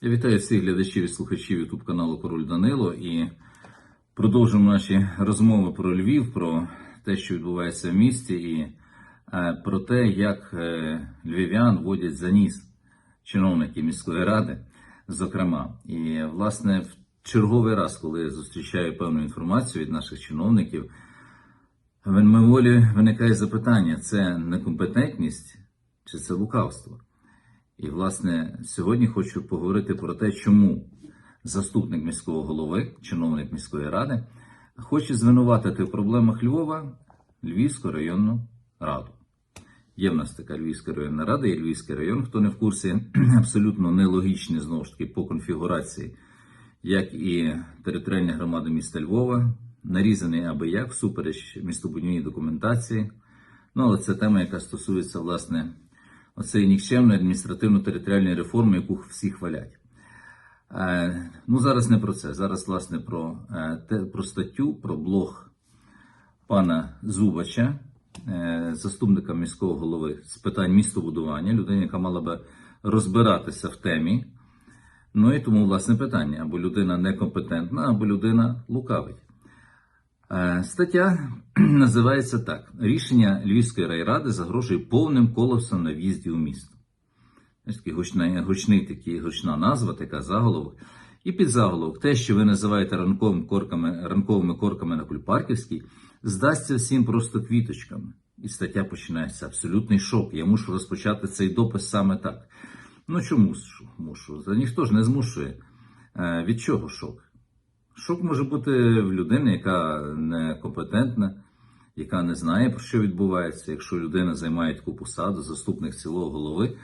Я вітаю всіх глядачів і слухачів YouTube каналу Король Данило і продовжуємо наші розмови про Львів, про те, що відбувається в місті, і е, про те, як е, львів'ян водять за ніс чиновники міської ради, зокрема. І власне в черговий раз, коли я зустрічаю певну інформацію від наших чиновників, в мимоволі виникає запитання: це некомпетентність чи це лукавство? І, власне, сьогодні хочу поговорити про те, чому заступник міського голови, чиновник міської ради, хоче звинуватити в проблемах Львова Львівську районну раду. Є в нас така Львівська районна рада і Львівський район, хто не в курсі, абсолютно нелогічні знову ж таки по конфігурації, як і територіальні громади міста Львова, нарізаний аби як всупереч містобудівній документації. Ну, але це тема, яка стосується, власне, оцеї нікчемної адміністративно-територіальної реформи, яку всі хвалять. Е, ну, зараз не про це. Зараз, власне, про, е, про статтю, про блог пана Зубача, е, заступника міського голови з питань містобудування, людина, яка мала би розбиратися в темі. Ну і тому, власне, питання: або людина некомпетентна, або людина лукавить. Е, Стаття називається так: Рішення Львівської райради загрожує повним колапсом на в'їзді у місто. Такий гучний, гучний такий, гучна назва, така заголовок. І під заголовок, те, що ви називаєте ранковими корками, ранковими корками на Кульпарківській, здасться всім просто квіточками. І стаття починається абсолютний шок. Я мушу розпочати цей допис саме так. Ну чому мушу? мушу? Ніхто ж не змушує. Е, Від чого шок? Шок може бути в людини, яка некомпетентна, яка не знає, про що відбувається. Якщо людина займає таку посаду, заступник цілого голови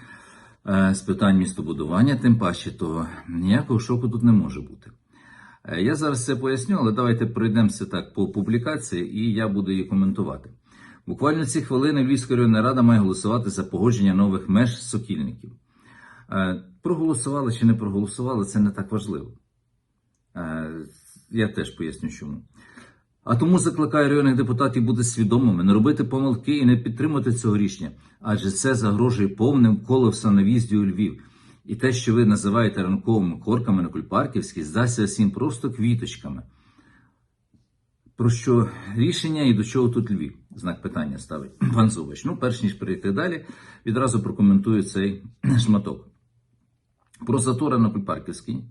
е, з питань містобудування, тим паче, то ніякого шоку тут не може бути. Е, Я зараз це поясню, але давайте пройдемося так по публікації, і я буду її коментувати. Буквально ці хвилини Львівська районна рада має голосувати за погодження нових меж сокільників. Е, Проголосували чи не проголосували, це не так важливо. Я теж поясню чому. А тому закликаю районних депутатів бути свідомими, не робити помилки і не підтримувати цього рішення, адже це загрожує повним в'їзді у Львів. І те, що ви називаєте ранковими корками на Кульпарківській, здасться всім просто квіточками. Про що рішення і до чого тут Львів? Знак питання ставить пан Зубач. Ну, перш ніж перейти далі, відразу прокоментую цей шматок. Про затори на Кульпарківській.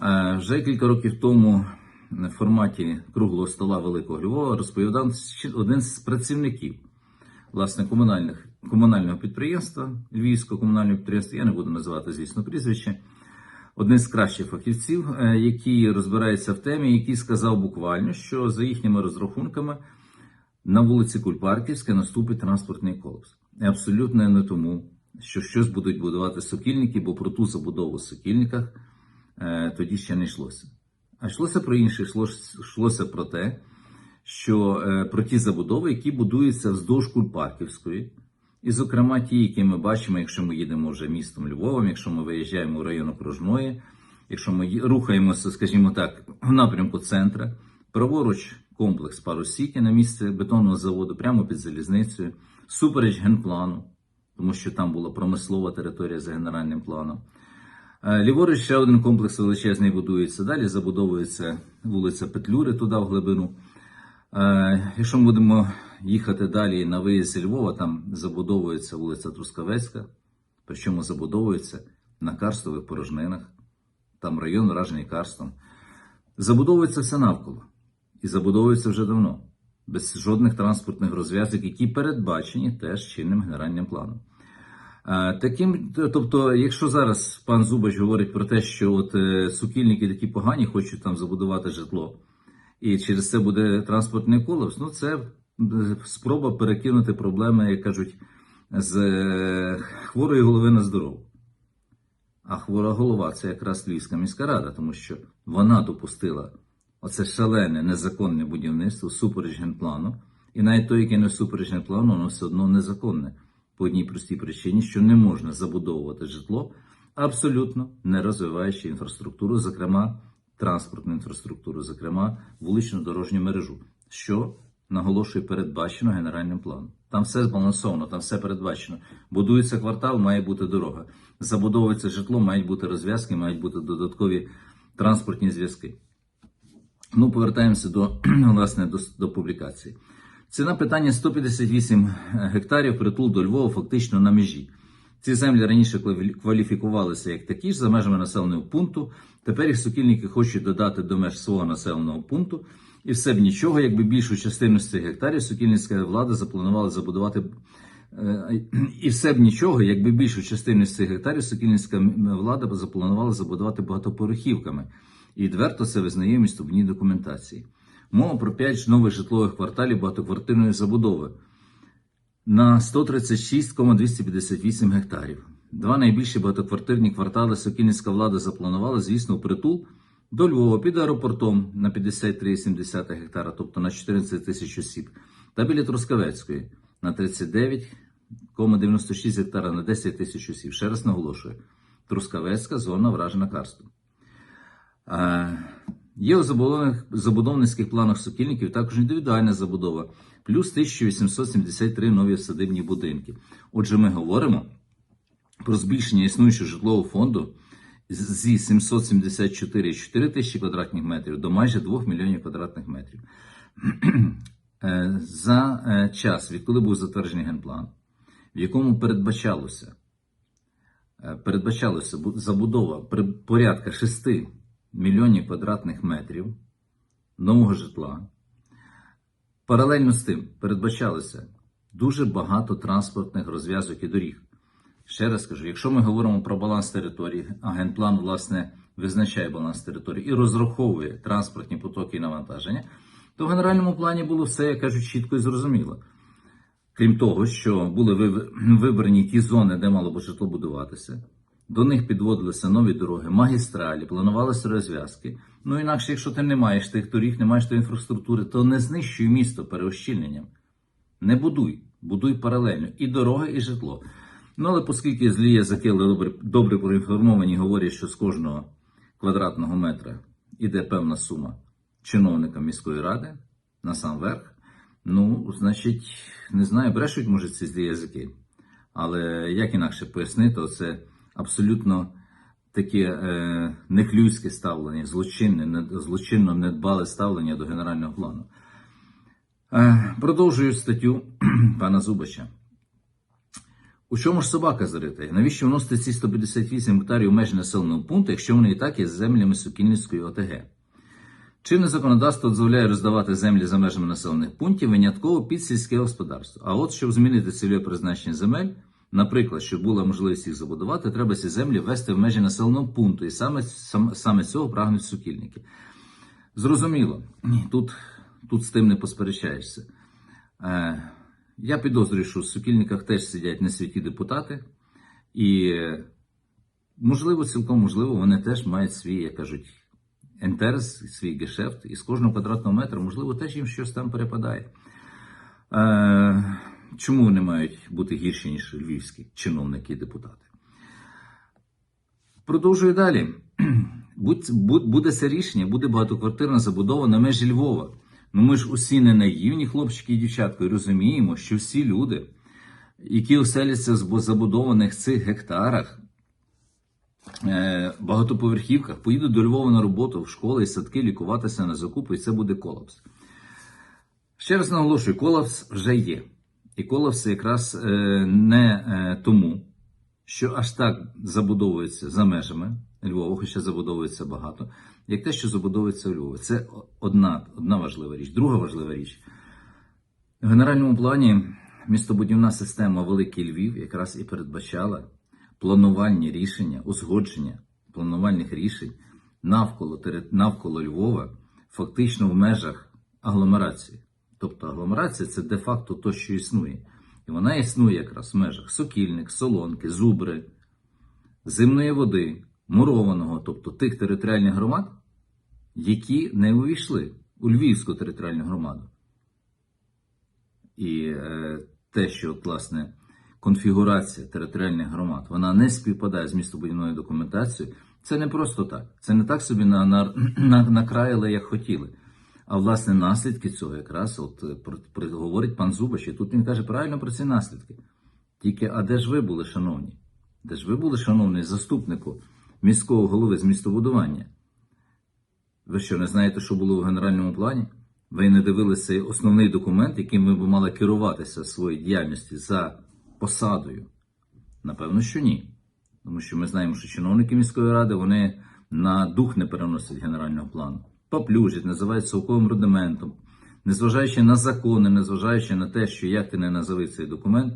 Е, Вже кілька років тому в форматі круглого стола Великого Львова розповідав один з працівників власне комунальних, комунального підприємства, Львівського комунального підприємства, я не буду називати, звісно, прізвище, один з кращих фахівців, е, який розбирається в темі, який сказав буквально, що за їхніми розрахунками на вулиці Кульпарківська наступить транспортний колапс. І абсолютно не тому, що щось будуть будувати сокільники, бо про ту забудову в сокільниках е, тоді ще не йшлося. А йшлося про інше, йшлося, про те, що е, про ті забудови, які будуються вздовж Кульпарківської, і, зокрема, ті, які ми бачимо, якщо ми їдемо вже містом Львовом, якщо ми виїжджаємо в район окружної, якщо ми рухаємося, скажімо так, в напрямку центра, праворуч комплекс Парусіті на місце бетонного заводу, прямо під залізницею, супереч генплану, тому що там була промислова територія за генеральним планом. Е, Ліворуч ще один комплекс величезний будується. Далі забудовується вулиця Петлюри туди в глибину. Е, Якщо ми будемо їхати далі на виїзд зі Львова, там забудовується вулиця Трускавецька, причому забудовується на карстових порожнинах, там район вражений карстом. Забудовується все навколо. І забудовується вже давно, без жодних транспортних розв'язок, які передбачені теж чинним генеральним планом. Е, Таким, тобто, якщо зараз пан Зубач говорить про те, що от е, сукільники такі погані, хочуть там забудувати житло, і через це буде транспортний колапс, ну це е, спроба перекинути проблеми, як кажуть, з хворої голови на здорову. А хвора голова це якраз Львівська міська рада, тому що вона допустила оце шалене незаконне будівництво всупереч генплану. І навіть той, який не всупереч генплану, воно все одно незаконне. По одній простій причині, що не можна забудовувати житло, абсолютно не розвиваючи інфраструктуру, зокрема транспортну інфраструктуру, зокрема вулично-дорожню мережу, що наголошую, передбачено генеральним планом. Там все збалансовано, там все передбачено. Будується квартал, має бути дорога. Забудовується житло, мають бути розв'язки, мають бути додаткові транспортні зв'язки. Ну, повертаємося до власне до, до публікації. Ціна питання 158 гектарів притул до Львова фактично на межі. Ці землі раніше кваліфікувалися як такі ж за межами населеного пункту. Тепер їх сукільники хочуть додати до меж свого населеного пункту. І все б нічого, якби більшу частину з цих гектарів сукільницька влада запланувала забудувати. е, І все б нічого, якби більшу частину з цих гектарів сукільницька влада запланувала забудувати багатоповерхівками. І відверто це визнає в містобудівній документації. Мова про 5 нових житлових кварталів багатоквартирної забудови на 136,258 гектарів. Два найбільші багатоквартирні квартали Сокільницька влада запланувала, звісно, притул до Львова під аеропортом на 53,7 гектара, тобто на 14 тисяч осіб, та біля Трускавецької на 39,96 гектара на 10 тисяч осіб. Ще раз наголошую, Трускавецька зона вражена карстом. Є у забудовницьких планах сокільників також індивідуальна забудова, плюс 1873 нові садибні будинки. Отже, ми говоримо про збільшення існуючого житлового фонду зі 774,4 тисячі квадратних метрів до майже 2 мільйонів квадратних метрів. Е, За е, час, відколи був затверджений генплан, в якому передбачалося Е, передбачалося забудова порядка 6 мільйонів квадратних метрів нового житла. Паралельно з тим передбачалося дуже багато транспортних розв'язок і доріг. Ще раз кажу, якщо ми говоримо про баланс території, а генплан, власне, визначає баланс території і розраховує транспортні потоки і навантаження, то в генеральному плані було все, як кажуть, чітко і зрозуміло. Крім того, що були вибрані ті зони, де мало б житло будуватися, до них підводилися нові дороги, магістралі, планувалися розв'язки. Ну інакше, якщо ти не маєш тих доріг, не маєш тої інфраструктури, то не знищуй місто переощільненням. Не будуй, будуй паралельно і дороги, і житло. Ну але оскільки злі язики добре, добре проінформовані, говорять, що з кожного квадратного метра іде певна сума чиновника міської ради на сам верх, ну, значить, не знаю, брешуть, може, ці злі язики. Але як інакше пояснити, це абсолютно таке е, нехлюйське ставлення, злочинне, не, злочинно недбале ставлення до генерального плану. Е, продовжую статтю пана Зубача. У чому ж собака зарита? Навіщо вносити ці 158 гектарів межі населеного пункту, якщо вони і так є землями Сокільницької ОТГ? Чинне законодавство дозволяє роздавати землі за межами населених пунктів винятково під сільське господарство. А от щоб змінити цільове призначення земель, наприклад, щоб була можливість їх забудувати, треба ці землі ввести в межі населеного пункту, і саме, сам- саме цього прагнуть сукільники. Зрозуміло, тут, тут з тим не посперечаєшся. Е, я підозрюю, що в сукільниках теж сидять не святі депутати, і можливо, цілком можливо, вони теж мають свій, як кажуть, інтерес, свій гешефт, і з кожного квадратного метра, можливо, теж їм щось там перепадає. Е, чому вони мають бути гірші, ніж львівські чиновники і депутати? Продовжую далі. Буде це рішення, буде багатоквартирна забудова на межі Львова. Ну ми ж усі не наївні хлопчики і дівчатки, розуміємо, що всі люди, які оселяться в забудованих цих гектарах, е, багатоповерхівках, поїдуть до Львова на роботу, в школи і садки лікуватися на закупи, і це буде колапс. Ще раз наголошую, колапс вже є. І колапс якраз е, не е, тому, що аж так забудовується за межами Львова, хоча забудовується багато, як те, що забудовується у Львові. Це одна, одна важлива річ. Друга важлива річ. В генеральному плані містобудівна система Великий Львів якраз і передбачала планувальні рішення, узгодження планувальних рішень навколо, навколо Львова, фактично в межах агломерації. Тобто агломерація це де-факто то, що існує. І вона існує якраз в межах Сокільник, Солонки, Зубри, Зимної води, Мурованого, тобто тих територіальних громад, які не увійшли у Львівську територіальну громаду. І е, те, що, от, власне, конфігурація територіальних громад, вона не співпадає з містобудівною документацією, це не просто так. Це не так собі на, на, на, накраїли, як хотіли. А власне наслідки цього якраз от е, говорить пан Зубач. І тут він каже правильно про ці наслідки. Тільки, а де ж ви були, шановні? Де ж ви були, шановний заступнику міського голови з містобудування? Ви що, не знаєте, що було в генеральному плані? Ви не дивилися основний документ, яким ми б мали керуватися в своїй діяльності за посадою? Напевно, що ні. Тому що ми знаємо, що чиновники міської ради вони на дух не переносять генерального плану, поплюжать, називають совковим рудиментом, незважаючи на закони, незважаючи на те, що як ти не назови цей документ,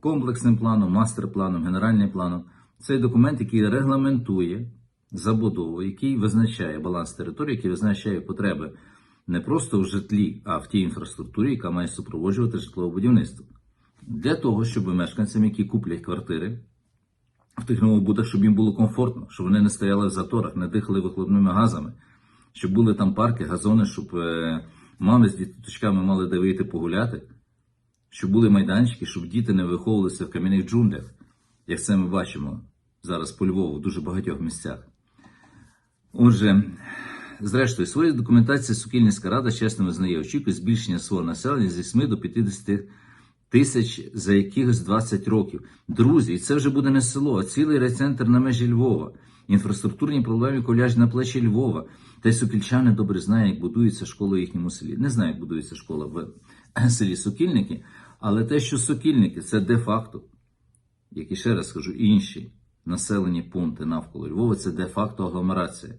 комплексним планом, мастер-планом, генеральним планом, цей документ, який регламентує забудову, який визначає баланс території, який визначає потреби не просто в житлі, а в тій інфраструктурі, яка має супроводжувати житлове будівництво. Для того, щоб мешканцям, які куплять квартири, в тих нових будах, щоб їм було комфортно, щоб вони не стояли в заторах, не дихали вихлопними газами, щоб були там парки, газони, щоб е, мами з діточками мали де вийти погуляти, щоб були майданчики, щоб діти не виховувалися в кам'яних джунглях, як це ми бачимо зараз по Львову в дуже багатьох місцях. Отже, зрештою, своєї документації Сокільницька рада чесно визнає, очікує збільшення свого населення зі 7 до 50 тисяч за якихось 20 років. Друзі, і це вже буде не село, а цілий райцентр на межі Львова. Інфраструктурні проблеми колять на плечі Львова. Та й сокільчани добре знають, як будується школа в їхньому селі. Не знаю, як будується школа в селі Сокільники, але те, що Сокільники це де-факто, як і ще раз скажу, інші населені пункти навколо Львова, це де-факто агломерація.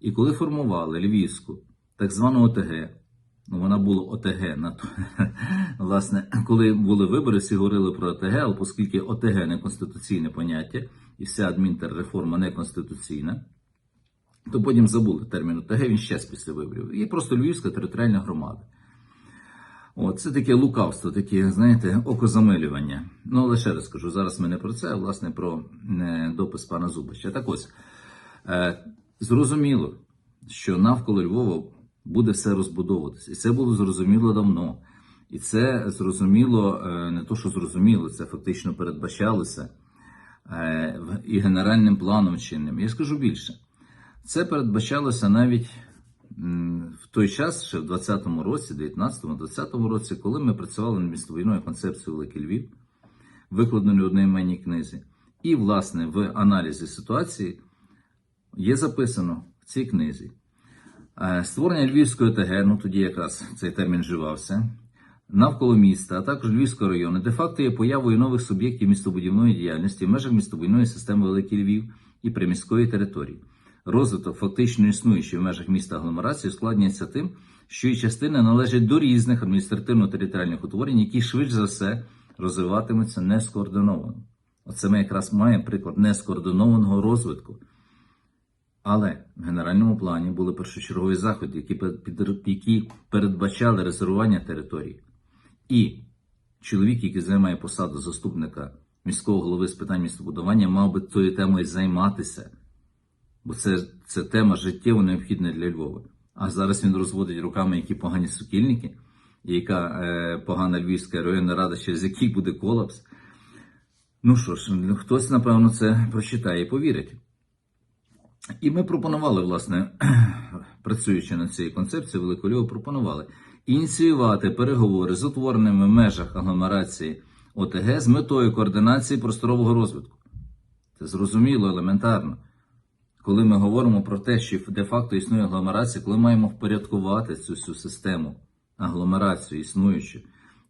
І коли формували Львівську, так звану ОТГ, ну вона була ОТГ, на то, власне, коли були вибори, всі говорили про ОТГ, але оскільки ОТГ не конституційне поняття, і вся адмінтерреформа не конституційна, то потім забули термін ОТГ, він щез після виборів. І просто Львівська територіальна громада. От, це таке лукавство, таке, знаєте, окозамилювання. Ну, але ще раз скажу, зараз ми не про це, а власне про е, допис пана Зубача. Так ось, е, зрозуміло, що навколо Львова буде все розбудовуватися. І це було зрозуміло давно. І це зрозуміло, е, не то, що зрозуміло, це фактично передбачалося і генеральним планом чинним. Я скажу більше. Це передбачалося навіть в той час, ще в 20-му році, 19-му, 20-му році, коли ми працювали над містобудівною концепцією Великий Львів, викладеною в одноіменній книзі. І, власне, в аналізі ситуації є записано в цій книзі. Е, Створення Львівської ОТГ, ну тоді якраз цей термін вживався, навколо міста, а також Львівського району, де-факто є появою нових суб'єктів містобудівної діяльності в межах містобудівної системи Великий Львів і приміської території. Розвиток фактично існуючий в межах міста агломерації ускладнюється тим, що її частини належать до різних адміністративно-територіальних утворень, які швидше за все розвиватимуться нескоординовано. Оце ми якраз маємо приклад нескоординованого розвитку. Але в генеральному плані були першочергові заходи, які передбачали резервування територій. І чоловік, який займає посаду заступника міського голови з питань містобудування, мав би тою темою займатися, бо це, це тема життєво необхідна для Львова. А зараз він розводить руками, які погані сукільники, і яка е, погана Львівська районна рада, через який буде колапс. Ну що ж, ну, хтось, напевно, це прочитає і повірить. І ми пропонували, власне, працюючи над цією концепцією Великого Львова, пропонували ініціювати переговори з утвореними в межах агломерації ОТГ з метою координації просторового розвитку. Це зрозуміло, елементарно. Коли ми говоримо про те, що де-факто існує агломерація, коли маємо впорядкувати цю всю систему агломерацію існуючу,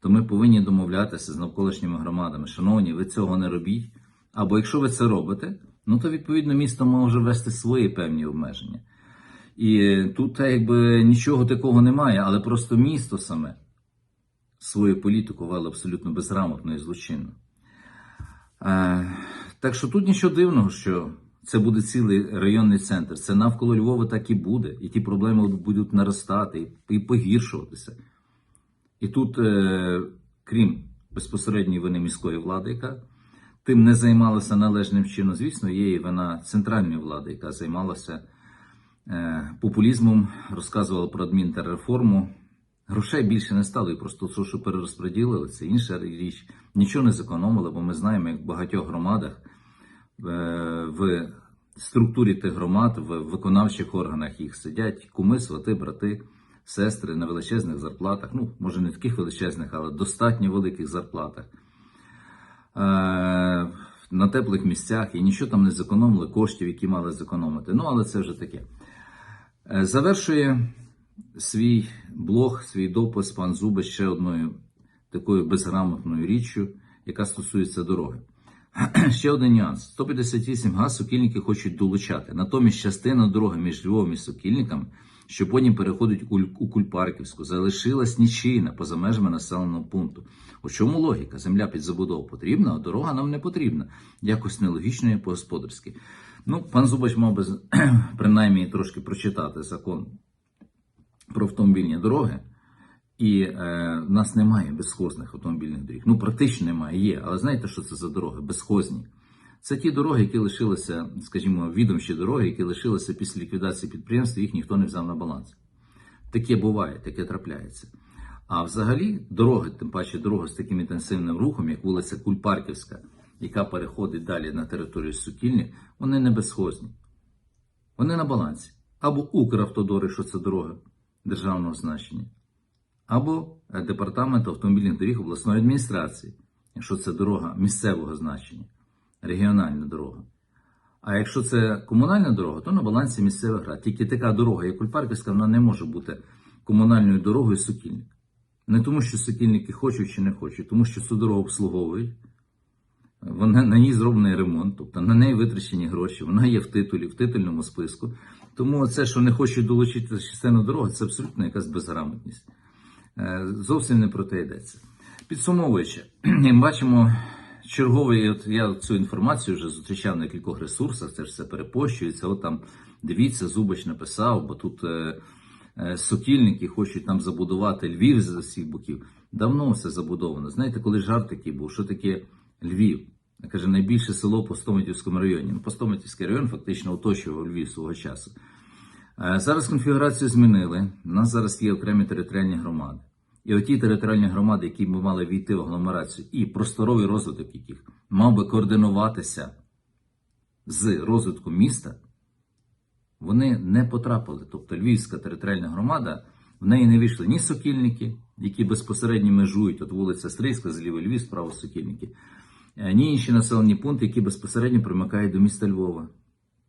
то ми повинні домовлятися з навколишніми громадами. Шановні, ви цього не робіть. Або якщо ви це робите, ну то відповідно місто може ввести свої певні обмеження. І тут якби нічого такого немає, але просто місто саме свою політику вело абсолютно безграмотно і злочинно. Е, так що тут нічого дивного, що це буде цілий районний центр. Це навколо Львова так і буде. І ті проблеми будуть наростати і, погіршуватися. І тут, е, крім безпосередньої вини міської влади, яка тим не займалася належним чином, звісно, є і вина центральної влади, яка займалася популізмом, розказувала про адмінтерреформу. Грошей більше не стало, і просто то, що перерозподілили, це інша річ. Нічого не зекономили, бо ми знаємо, як в багатьох громадах е, в структурі тих громад, в виконавчих органах їх сидять куми, свати, брати, сестри на величезних зарплатах. Ну, може, не таких величезних, але достатньо великих зарплатах. Е, на теплих місцях і нічого там не зекономили коштів, які мали зекономити. Ну, але це вже таке. Е, Завершує свій блог, свій допис пан Зуба ще одною такою безграмотною річчю, яка стосується дороги. Ще один нюанс: 158 газ сокільники хочуть долучати. Натомість частина дороги між Львовом і Сокільниками, що потім переходить у Кульпарківську, залишилась нічийна поза межами населеного пункту. У чому логіка? Земля під забудову потрібна, а дорога нам не потрібна. Якось нелогічно і по-господарськи. Ну, пан Зубач мав би принаймні трошки прочитати закон про автомобільні дороги. І е, в нас немає безхозних автомобільних доріг. Ну, практично немає, є. Але знаєте, що це за дороги? Безхозні. Це ті дороги, які лишилися, скажімо, відомчі дороги, які лишилися після ліквідації підприємств, їх ніхто не взяв на баланс. Таке буває, таке трапляється. А взагалі, дороги, тим паче дороги з таким інтенсивним рухом, як вулиця Кульпарківська, яка переходить далі на територію Сукільні, вони не безхозні. Вони на балансі. Або Укравтодори, що це дороги державного значення, або е, департамент автомобільних доріг обласної адміністрації, якщо це дорога місцевого значення, регіональна дорога. А якщо це комунальна дорога, то на балансі місцевих рад. Тільки така дорога, як Кульпарківська, вона не може бути комунальною дорогою Сокільник. Не тому, що сокільники хочуть чи не хочуть, тому що цю дорогу обслуговують. Вона на ній зроблений ремонт, тобто на неї витрачені гроші, вона є в титулі, в титульному списку. Тому це, що не хочуть долучити частину дороги, це абсолютно якась безграмотність. Е, Зовсім не про те йдеться. Підсумовуючи, бачимо черговий, от я цю інформацію вже зустрічав на кількох ресурсах, це ж все перепощується. От там дивіться, Зубач написав, бо тут е, е, сокільники хочуть там забудувати Львів з усіх боків. Давно все забудовано. Знаєте, коли жарт такий був, що таке Львів? Каже, найбільше село по Стоматівському районі. Ну, Постоматівський район фактично оточував Львів свого часу. Е, Зараз конфігурацію змінили. У нас зараз є окремі територіальні громади. І оті територіальні громади, які б мали війти в агломерацію, і просторовий розвиток яких мав би координуватися з розвитком міста, вони не потрапили. Тобто Львівська територіальна громада, в неї не вийшли ні сокільники, які безпосередньо межують, от вулиця Стрийська, зліва Львів, справа сокільники, ні інші населені пункти, які безпосередньо примикають до міста Львова.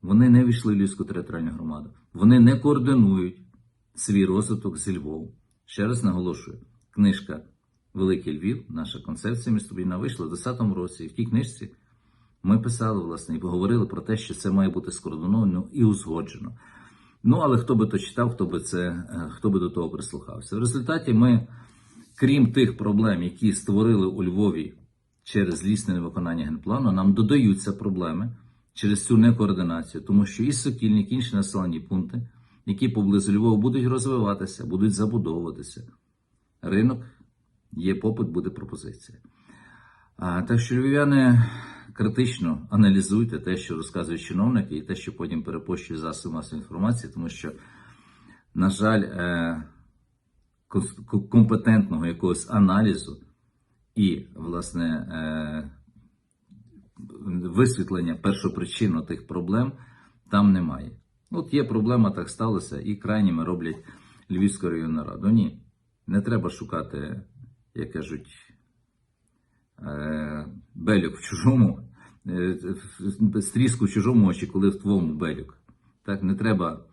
Вони не війшли в Львівську територіальну громаду. Вони не координують свій розвиток зі Львовом. Ще раз наголошую, книжка Великий Львів, наша концепція містобудівна вийшла в 2010 році. І в тій книжці ми писали, власне, і поговорили про те, що це має бути скоординовано і узгоджено. Ну, але хто би то читав, хто би це, е, хто би до того прислухався. В результаті ми, крім тих проблем, які створили у Львові через злісне невиконання генплану, нам додаються проблеми через цю некоординацію, тому що і Сокільник, і інші населені пункти, які поблизу Львова будуть розвиватися, будуть забудовуватися. Ринок є попит, буде пропозиція. А, так що львів'яни критично аналізуйте те, що розказують чиновники, і те, що потім перепощують засоби масової інформації, тому що, на жаль, е, компетентного якогось аналізу і, власне, е, висвітлення першопричину тих проблем там немає. От є проблема, так сталося, і крайніми роблять Львівську районну раду. Ні, не треба шукати, як кажуть, е, белюк в чужому, е, стріску в чужому очі, коли в твоєму белюк. Так, не треба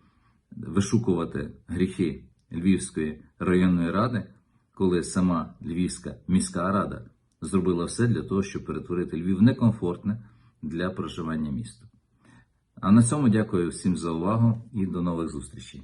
вишукувати гріхи Львівської районної ради, коли сама Львівська міська рада зробила все для того, щоб перетворити Львів некомфортне для проживання міста. А на цьому дякую всім за увагу і до нових зустрічей.